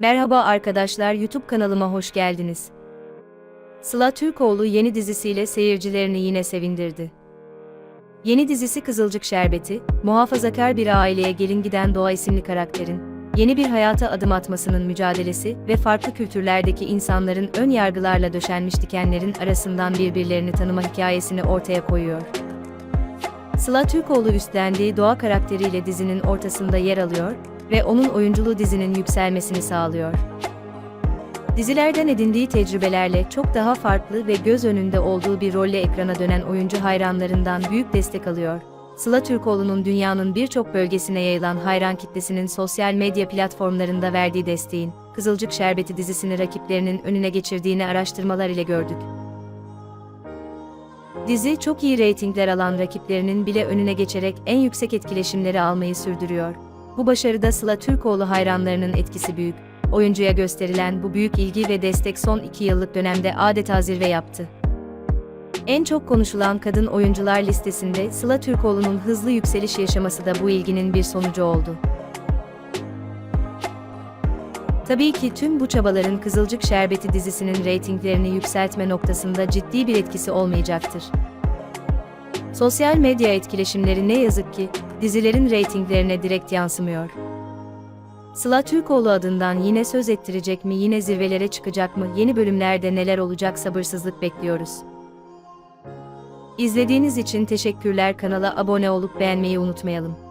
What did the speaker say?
Merhaba arkadaşlar YouTube kanalıma hoş geldiniz. Sıla Türkoğlu yeni dizisiyle seyircilerini yine sevindirdi. Yeni dizisi Kızılcık Şerbeti, muhafazakar bir aileye gelin giden Doğa isimli karakterin, yeni bir hayata adım atmasının mücadelesi ve farklı kültürlerdeki insanların ön yargılarla döşenmiş dikenlerin arasından birbirlerini tanıma hikayesini ortaya koyuyor. Sıla Türkoğlu üstlendiği Doğa karakteriyle dizinin ortasında yer alıyor ve onun oyunculuğu dizinin yükselmesini sağlıyor. Dizilerden edindiği tecrübelerle çok daha farklı ve göz önünde olduğu bir rolle ekrana dönen oyuncu hayranlarından büyük destek alıyor. Sıla Türkoğlu'nun dünyanın birçok bölgesine yayılan hayran kitlesinin sosyal medya platformlarında verdiği desteğin, Kızılcık Şerbeti dizisini rakiplerinin önüne geçirdiğini araştırmalar ile gördük. Dizi çok iyi reytingler alan rakiplerinin bile önüne geçerek en yüksek etkileşimleri almayı sürdürüyor. Bu başarıda Sıla Türkoğlu hayranlarının etkisi büyük. Oyuncuya gösterilen bu büyük ilgi ve destek son iki yıllık dönemde adeta zirve yaptı. En çok konuşulan kadın oyuncular listesinde Sıla Türkoğlu'nun hızlı yükseliş yaşaması da bu ilginin bir sonucu oldu. Tabii ki tüm bu çabaların Kızılcık Şerbeti dizisinin reytinglerini yükseltme noktasında ciddi bir etkisi olmayacaktır. Sosyal medya etkileşimleri ne yazık ki dizilerin reytinglerine direkt yansımıyor. Sıla Türkoğlu adından yine söz ettirecek mi, yine zirvelere çıkacak mı, yeni bölümlerde neler olacak sabırsızlık bekliyoruz. İzlediğiniz için teşekkürler kanala abone olup beğenmeyi unutmayalım.